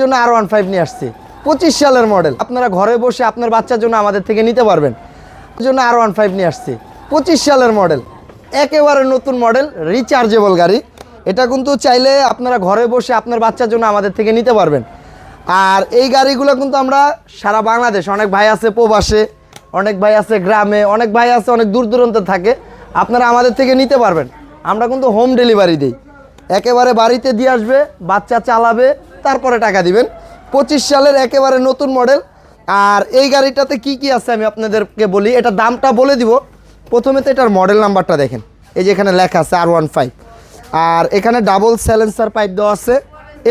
জন্য আর one five নিয়ে আসছি। পঁচিশ সালের মডেল আপনারা ঘরে বসে আপনার বাচ্চার জন্য আমাদের থেকে নিতে পারবেন। জন্য আর ওয়ান ফাইভ নিয়ে আসছি। পঁচিশ সালের মডেল একেবারে নতুন মডেল রিচার্জেবল গাড়ি। এটা কিন্তু চাইলে আপনারা ঘরে বসে আপনার বাচ্চার জন্য আমাদের থেকে নিতে পারবেন। আর এই গাড়িগুলো কিন্তু আমরা সারা বাংলাদেশ, অনেক ভাই আছে প্রবাসে, অনেক ভাই আছে গ্রামে, অনেক ভাই আছে অনেক দূর দূরান্তে থাকে। আপনারা আমাদের থেকে নিতে পারবেন। আমরা কিন্তু হোম ডেলিভারি দিই। একেবারে বাড়িতে দিয়ে আসবে, বাচ্চা চালাবে, তারপরে টাকা দিবেন। পঁচিশ সালের একেবারে নতুন মডেল। আর এই গাড়িটাতে কি কি আছে আমি আপনাদেরকে বলি, এটা দামটা বলে দিব। প্রথমে তো এটার মডেল নাম্বারটা দেখেন। এই যে এখানে লেখা আছে আর ওয়ান ফাইভ আর এখানে ডাবল স্যালেন্সার পাইপ দেওয়া আছে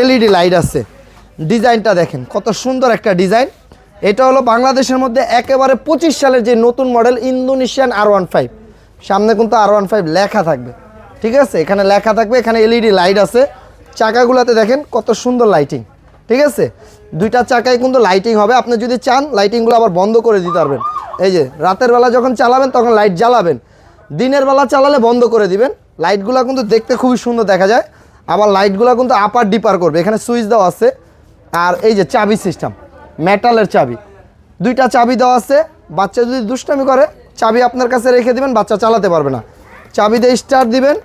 এলইডি লাইট আছে। ডিজাইনটা দেখেন, কত সুন্দর একটা ডিজাইন। এটা হলো বাংলাদেশের মধ্যে একেবারে পঁচিশ সালের যে নতুন model, Indonesian R one five সামনে কিন্তু আর ওয়ান ফাইভ লেখা থাকবে। ঠিক আছে? এখানে লেখা থাকবে, এখানে এলইডি লাইট আছে। চাকাগুলোতে দেখেন কত সুন্দর লাইটিং ঠিক আছে? দুইটা চাকায় কিন্তু লাইটিং হবে। আপনি যদি চান লাইটিংগুলো আবার বন্ধ করে দিতে পারবেন। এই যে, রাতের বেলা যখন চালাবেন, তখন লাইট জ্বালাবেন। দিনের বেলা চালালে বন্ধ করে দিবেন। লাইটগুলো কিন্তু দেখতে খুবই সুন্দর দেখা যায়। আবার লাইটগুলো কিন্তু আপার ডিপার করবে। এখানে সুইচ দেওয়া আছে। আর এই যে চাবি সিস্টেম মেটালের চাবি। দুইটা চাবি দেওয়া আছে। বাচ্চা যদি দুষ্টামি করে, চাবি আপনার কাছে রেখে দিবেন, বাচ্চা চালাতে পারবে না। চাবি দিয়ে স্টার্ট দিবেন,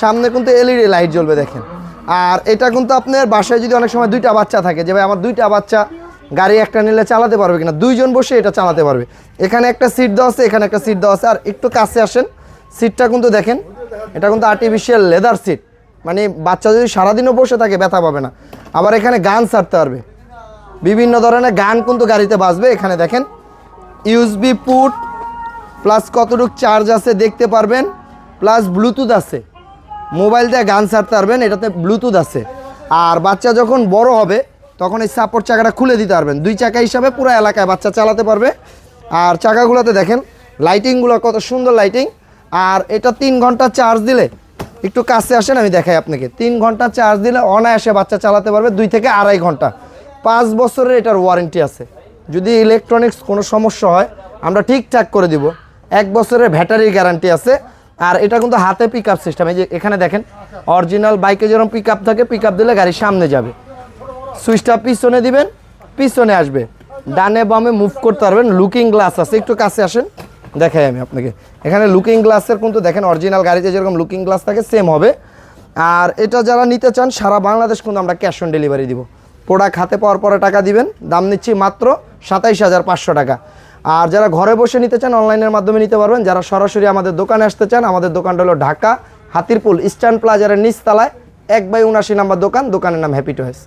সামনে কিন্তু এলইডি লাইট জ্বলবে দেখেন। আর এটা কিন্তু আপনার বাসায় যদি অনেক সময় দুইটা বাচ্চা থাকে, যে ভাই আমার দুইটা বাচ্চা, গাড়ি একটা নিলে চালাতে পারবে কিনা, দুইজন বসে এটা চালাতে পারবে। এখানে একটা সিট দেওয়া আছে, এখানে একটা সিট দেওয়া আছে, আর একটু কাছে আসেন সিটটা কিন্তু দেখেন, এটা কিন্তু আর্টিফিশিয়াল লেদার সিট মানে বাচ্চা যদি সারাদিনও বসে থাকে, ব্যথা পাবে না। আবার এখানে গান ছাড়তে পারবে। বিভিন্ন ধরনের গান কিন্তু গাড়িতে বাজবে, এখানে দেখেন ইউএসবি পুট প্লাস কতটুক চার্জ আছে দেখতে পারবেন। প্লাস ব্লুটুথ আছে। মোবাইল দিয়ে গান ছাড়তে পারবেন, এটাতে ব্লুটুথ আছে। আর বাচ্চা যখন বড় হবে, তখন এই সাপোর্ট চাকাটা খুলে দিতে পারবেন। দুই চাকা হিসাবে পুরো এলাকায় বাচ্চা চালাতে পারবে। আর চাকাগুলোতে দেখেন লাইটিংগুলো কত সুন্দর লাইটিং আর এটা তিন ঘণ্টা চার্জ দিলে, একটু কাছে আসেন, আমি দেখাই আপনাকে। তিন ঘণ্টা চার্জ দিলে অনায়াসে বাচ্চা চালাতে পারবে দুই থেকে আড়াই ঘণ্টা। পাঁচ বছরের এটার ওয়ারেন্টি আছে। যদি ইলেকট্রনিক্স কোনো সমস্যা হয়, আমরা ঠিকঠাক করে দিব। এক বছরের ব্যাটারির গ্যারান্টি আছে। আর এটা কিন্তু হাতে পিক আপ সিস্টেম এই যে এখানে দেখেন অরিজিনাল বাইকে যেরকম পিক আপ থাকে পিক আপ দিলে গাড়ি সামনে যাবে। সুইচটা পিছনে দিবেন, পিছনে আসবে। ডানে বামে মুভ করতে পারবেন লুকিং গ্লাস আছে, একটু কাছে আসেন, দেখাই আমি আপনাকে। এখানে লুকিং গ্লাসের কিন্তু দেখেন অরিজিনাল গাড়িতে যেরকম লুকিং গ্লাস থাকে সেম হবে। আর এটা যারা নিতে চান, সারা বাংলাদেশ কিন্তু আমরা ক্যাশ অন ডেলিভারি দিব। প্রোডাক্ট হাতে পাওয়ার পরে টাকা দিবেন, দাম নিচ্ছি মাত্র সাতাইশ হাজার পাঁচশো টাকা। আর যারা ঘরে বসে নিতে চান, অনলাইনের মাধ্যমে নিতে পারবেন। যারা সরাসরি আমাদের দোকানে আসতে চান, আমাদের দোকানটা হলো ঢাকা হাতিরপুল ইস্টার্ন প্লাজারের নিচতলায়, এক বাই উনাশি নাম্বার দোকান। দোকানের নাম হ্যাপি টয়েস